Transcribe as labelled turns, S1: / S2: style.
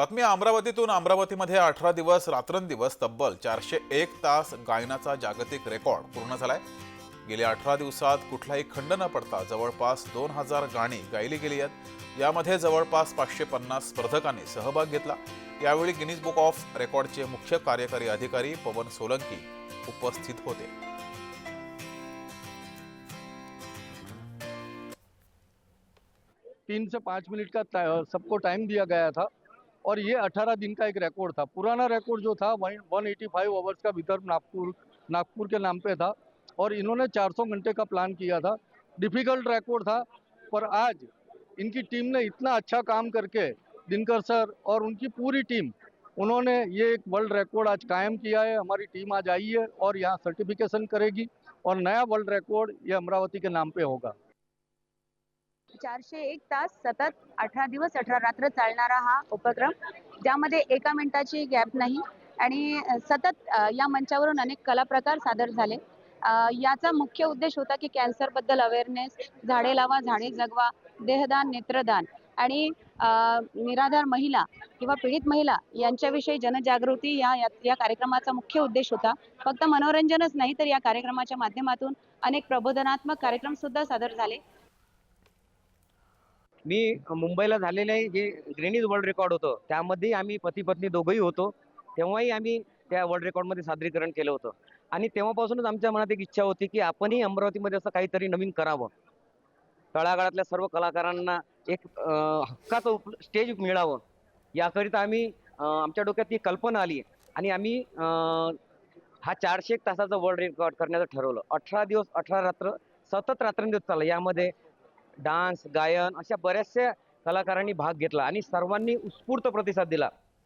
S1: बातमी अमरावतीतून. अमरावतीमध्ये अठरा दिवस रात्रंदिवस तब्बल चारशे एक तास गायनाचा जागतिक रेकॉर्ड पूर्ण झालाय. गेल्या अठरा दिवसात कुठलाही खंड न पडता जवळपास दोन हजार गाणी गायली गेली आहेत. यामध्ये जवळपास पाचशे पन्नास स्पर्धकांनी सहभाग घेतला. यावेळी गिनीज बुक ऑफ रेकॉर्डचे मुख्य कार्यकारी अधिकारी पवन सोलंकी उपस्थित होते.
S2: तीन से पाँच मिनट का सबको टाइम दिया गया था। और ये अठारह दिन का एक रिकॉर्ड था। पुराना रिकॉर्ड जो था, वही वन एटी फाइव आवर्स का विदर्भ नागपुर नागपुर के नाम पे था और इन्होंने 400 घंटे का प्लान किया था। डिफ़िकल्ट रिकॉर्ड था, पर आज इनकी टीम ने इतना अच्छा काम करके, दिनकर सर और उनकी पूरी टीम उन्होंने ये एक वर्ल्ड रिकॉर्ड आज कायम किया है। हमारी टीम आज आई है और यहाँ सर्टिफिकेशन करेगी और नया वर्ल्ड रिकॉर्ड ये अमरावती के नाम पे होगा।
S3: चारशे एक तास सतत अठरा दिवस अठरा रात्र चालणारा हा उपक्रम ज्यामध्ये एका मिनिटाची गॅप नाही आणि सतत या मंचावरून अनेक कला प्रकार सादर झाले. याचा मुख्य उद्देश होता की कॅन्सरबद्दल अवेअरनेस झाडे लावा झाडे जगवा देहदान नेत्रदान आणि निराधार महिला किंवा पीडित महिला यांच्याविषयी जनजागृती या- या कार्यक्रमाचा मुख्य उद्देश होता. फक्त मनोरंजनच नाही तर या कार्यक्रमाच्या माध्यमातून अनेक प्रबोधनात्मक कार्यक्रम सुद्धा सादर झाले.
S4: मी मुंबईला झालेले जे ग्रेनीज वर्ल्ड रेकॉर्ड होतं. त्यामध्ये आम्ही पती पत्नी दोघंही होतो. तेव्हाही आम्ही त्या वर्ल्ड रेकॉर्डमध्ये सादरीकरण केलं होतं. आणि तेव्हापासूनच आमच्या मनात एक इच्छा होती की आपणही अमरावतीमध्ये असं काहीतरी नवीन करावं. तळागाळातल्या सर्व कलाकारांना एक हक्काचं उप स्टेज मिळावं. याकरिता आम्ही आमच्या डोक्यात ती कल्पना आली. आणि आम्ही हा चारशे एक तासाचा वर्ल्ड रेकॉर्ड करण्याचं ठरवलं. अठरा दिवस अठरा रात्र सतत रात्रंदिवस चाललं. यामध्ये डान्स गायन अशा बऱ्याचशा कलाकारांनी भाग घेतला आणि सर्वांनी उत्स्फूर्त प्रतिसाद दिला.